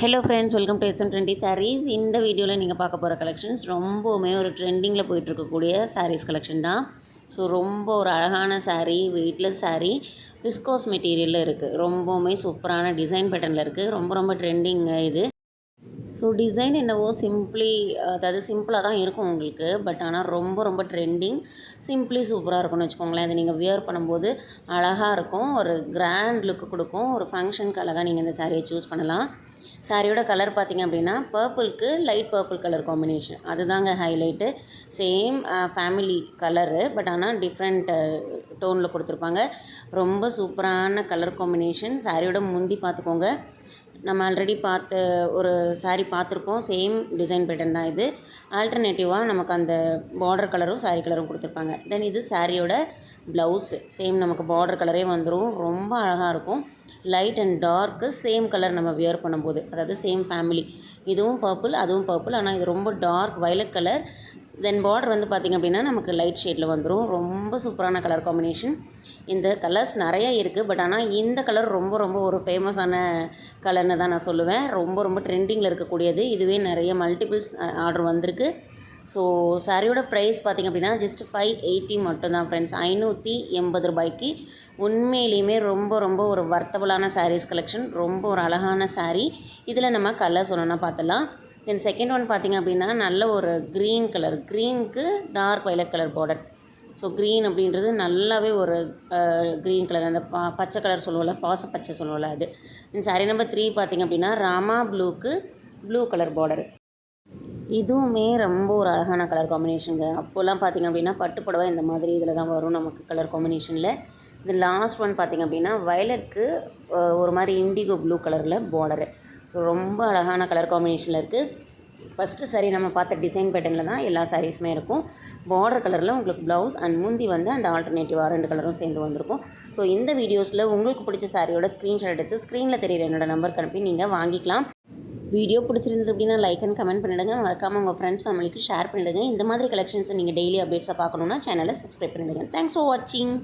Hello friends welcome to SM twenty saris இந்த வீடியோவில் நீங்கள் பார்க்க போகிற கலெக்ஷன்ஸ் ரொம்பவுமே ஒரு ட்ரெண்டிங்கில் போயிட்டுருக்கக்கூடிய சாரீஸ் கலெக்ஷன் தான். ஸோ ரொம்ப ஒரு அழகான சாரீ வெயிட்லெஸ் சாரீ விஸ்கோஸ் மெட்டீரியலில் இருக்குது ரொம்பவுமே சூப்பரான டிசைன் பேட்டர்னில் இருக்குது ரொம்ப ரொம்ப ட்ரெண்டிங்க இது. ஸோ டிசைன் என்னவோ சிம்பிளி அதாவது சிம்பிளாக தான் இருக்கும் உங்களுக்கு. பட் ஆனால் ரொம்ப ரொம்ப ட்ரெண்டிங் சிம்பிளி சூப்பராக இருக்கும்னு வச்சுக்கோங்களேன். இது நீங்கள் வியர் பண்ணும்போது அழகாக இருக்கும். ஒரு கிராண்ட் லுக்கு கொடுக்கும். ஒரு ஃபங்க்ஷனுக்கு அழகாக நீங்கள் இந்த சாரியை சூஸ் பண்ணலாம். சாரியோட கலர் பார்த்தீங்க அப்படின்னா பர்பிளுக்கு லைட் பர்பிள் கலர் காம்பினேஷன். அதுதாங்க highlight same family colour but ஆனால் டிஃப்ரெண்ட் டோனில் கொடுத்துருப்பாங்க. ரொம்ப சூப்பரான கலர் காம்பினேஷன் சாரியோட முந்தி பார்த்துக்கோங்க. நம்ம ஆல்ரெடி பார்த்த ஒரு saree பார்த்துருப்போம். சேம் டிசைன் பேட்டர்ன் தான் இது. ஆல்டர்னேட்டிவாக நமக்கு அந்த பார்டர் கலரும் சாரீ கலரும் கொடுத்துருப்பாங்க. தென் இது சாரியோட ப்ளவுஸு சேம் நமக்கு பார்டர் கலரே வந்துடும் ரொம்ப அழகாக இருக்கும். Light and dark same colour நம்ம வியர் பண்ணும்போது. அதாவது சேம் ஃபேமிலி இதுவும் பர்பிள் அதுவும் பர்பிள் ஆனால் இது ரொம்ப dark violet colour then border வந்து பார்த்திங்க அப்படின்னா நமக்கு லைட் ஷேடில் வந்துடும் ரொம்ப சூப்பரான கலர் காம்பினேஷன் இந்த கலர்ஸ் நிறையா இருக்குது பட் ஆனால் இந்த கலர் ரொம்ப ரொம்ப ஒரு ஃபேமஸான கலர்னு தான் நான் சொல்லுவேன். ரொம்ப ரொம்ப ட்ரெண்டிங்கில் இருக்கக்கூடியது. இதுவே நிறைய மல்டிபிள்ஸ் ஆர்டர் வந்திருக்கு. ஸோ சாரியோட ப்ரைஸ் பார்த்திங்க அப்படின்னா ஜஸ்ட் ஃபைவ் எயிட்டி மட்டும்தான் ஃப்ரெண்ட்ஸ் ஐநூற்றி எண்பது ரூபாய்க்கு உண்மையிலையுமே ரொம்ப ரொம்ப ஒரு வர்த்தபுளான சாரீஸ் கலெக்ஷன் ரொம்ப ஒரு அழகான சாரீ இதில் நம்ம கலர் சொன்னோன்னா பார்த்தலாம் தென் செகண்ட் ஒன் பார்த்திங்க அப்படின்னா நல்ல ஒரு green colour க்ரீனுக்கு dark violet colour border so green அப்படின்றது நல்லாவே ஒரு க்ரீன் கலர் அந்த பா பச்சை கலர் சொல்லுவோம்ல பாச பச்சை சொல்லுவோம்ல அது. சாரி நம்பர் த்ரீ பார்த்திங்க அப்படின்னா ராமா ப்ளூக்கு ப்ளூ கலர் பார்டர் இதுவுமே ரொம்ப ஒரு அழகான கலர் காம்பினேஷனுங்க அப்போல்லாம் பார்த்திங்க அப்படின்னா பட்டு புடவை இந்த மாதிரி இதில் தான் வரும் நமக்கு கலர் காம்பினேஷனில் இது லாஸ்ட் ஒன் பார்த்திங்க அப்படின்னா வயலட்க்கு ஒரு மாதிரி இண்டிகோ ப்ளூ கலரில் பார்டரு ஸோ ரொம்ப அழகான கலர் காம்பினேஷனில் இருக்குது ஃபஸ்ட்டு சாரீ நம்ம பார்த்த டிசைன் பேட்டர்னில் தான் எல்லா சாரீஸுமே இருக்கும். பார்டர் கலரில் உங்களுக்கு ப்ளவுஸ் அண்ட் முந்தி வந்து அந்த ஆல்டர்னேட்டிவாக ரெண்டு கலரும் சேர்ந்து வந்திருக்கும். ஸோ இந்த வீடியோஸில் உங்களுக்கு பிடிச்ச சாரியோட ஸ்க்ரீன்ஷாட் எடுத்து ஸ்க்ரீனில் தெரியுற என்னோட நம்பருக்கு அனுப்பி நீங்கள் வாங்கிக்கலாம். வீடியோ பிடிச்சிருந்தது அப்படின்னா லைக் அண்ட் கமெண்ட் பண்ணிடுங்க. மறக்காமல் உங்கள் ஃப்ரெண்ட்ஸ் ஃபேமிலிக்கு ஷேர் பண்ணிடுங்க. இந்த மாதிரி கலெக்ஷன்ஸை நீங்கள் டெய்லி அப்டேட்ஸாக பார்க்கணுன்னா சேனலை சப்ஸ்கிரைப் பண்ணிவிடுங்க தேங்க்ஸ் ஃபார் வாட்சிங்